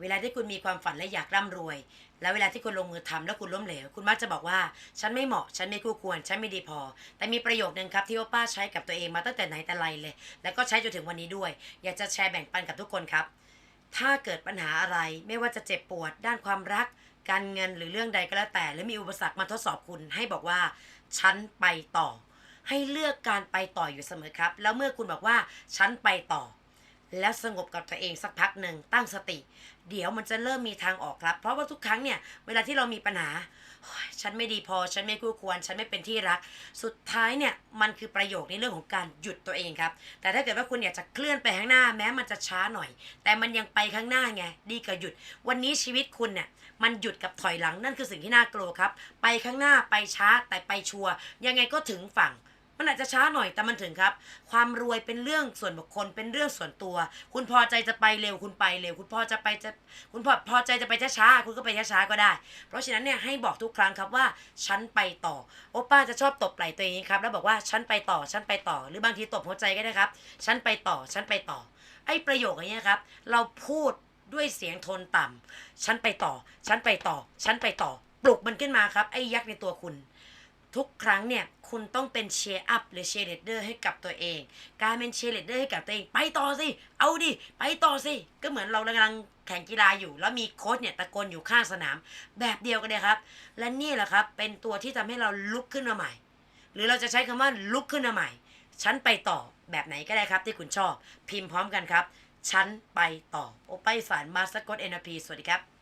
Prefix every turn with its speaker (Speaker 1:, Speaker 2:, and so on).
Speaker 1: เวลาที่คุณมีความฝันและอยากร่ำรวย แล้วเวลาที่คุณลงมือทำแล้วคุณล้มเหลว คุณมักจะบอกว่า ฉันไม่เหมาะ ฉันไม่คู่ควร ฉันไม่ดีพอ แต่มีประโยคนึงครับที่โอป้าใช้กับตัวเองมาตั้งแต่ไหนแต่ไรเลย แล้วก็ใช้จนถึงวันนี้ด้วย อยากจะแชร์แบ่งปันกับทุกคนครับ ถ้าเกิดปัญหาอะไร ไม่ว่าจะเจ็บปวด ด้านความรัก การเงินหรือเรื่องใดก็แล้วแต่ หรือมีอุปสรรคมาทดสอบคุณ ให้บอกว่า ฉันไปต่อ ให้เลือกการไปต่ออยู่เสมอครับ แล้วเมื่อคุณบอกว่า ฉันไปต่อ แล้วสงบกับตัวเองสักพักหนึ่งตั้งสติ เดี๋ยวมันจะเริ่มมีทางออกครับ เพราะว่าทุกครั้งเนี่ยเวลาที่เรามีปัญหา ฉันไม่ดีพอฉันไม่คู่ควร ฉันไม่เป็นที่รัก สุดท้ายเนี่ยมันคือประโยคในเรื่องของการหยุดตัวเองครับ แต่ถ้าเกิดว่าคุณอยากจะเคลื่อนไปข้างหน้าแม้มันจะช้าหน่อย แต่มันยังไปข้างหน้าไงดีกว่าหยุด วันนี้ชีวิตคุณเนี่ยมันหยุดกับถอยหลังนั่นคือสิ่งที่น่ากลัวครับ ไปข้างหน้าไปช้าแต่ไปชัวร์ยังไงก็ถึงฝั่ง มันอาจจะช้าหน่อยแต่มันถึงครับ ความรวยเป็นเรื่องส่วนบุคคลเป็นเรื่องส่วนตัว คุณพอใจจะไปเร็วคุณไปเร็ว คุณพอจะไปจะคุณพอพอใจจะไปช้าๆคุณก็ไปช้าๆก็ได้ เพราะฉะนั้นเนี่ยให้บอกทุกครั้งครับว่าฉันไปต่อโอป้าจะชอบตบไหล่ตัวเองครับแล้วบอกว่าฉันไปต่อฉันไปต่อ หรือบางทีตบหัวใจก็ได้ครับ ฉันไปต่อฉันไปต่อ ไอ้ประโยคอย่างเงี้ยครับ เราพูดด้วยเสียงโทนต่ำฉันไปต่อ ฉันไปต่อ ฉันไปต่อ ปลุกมันขึ้นมาครับ ไอ้ยักษ์ในตัวคุณ ทุกครั้งเนี่ยคุณต้องเป็นเชียร์อัพหรือเชียร์เลดเดอร์ให้กับตัวเอง การเป็นเชียร์เลดเดอร์ให้กับตัวเอง ไปต่อสิ เอาดิ ไปต่อสิ ก็เหมือนเรากำลังแข่งกีฬาอยู่ แล้วมีโค้ชเนี่ยตะโกนอยู่ข้างสนาม แบบเดียวกันเลยครับ และนี่แหละครับ เป็นตัวที่ทำให้เราลุกขึ้นมาใหม่ หรือเราจะใช้คำว่าลุกขึ้นมาใหม่ ฉันไปต่อแบบไหนก็ได้ครับ ที่คุณชอบ พิมพ์พร้อมกันครับ ฉันไปต่อ โอไปสารมาสกอตเอ็นพีสวัสดีครับ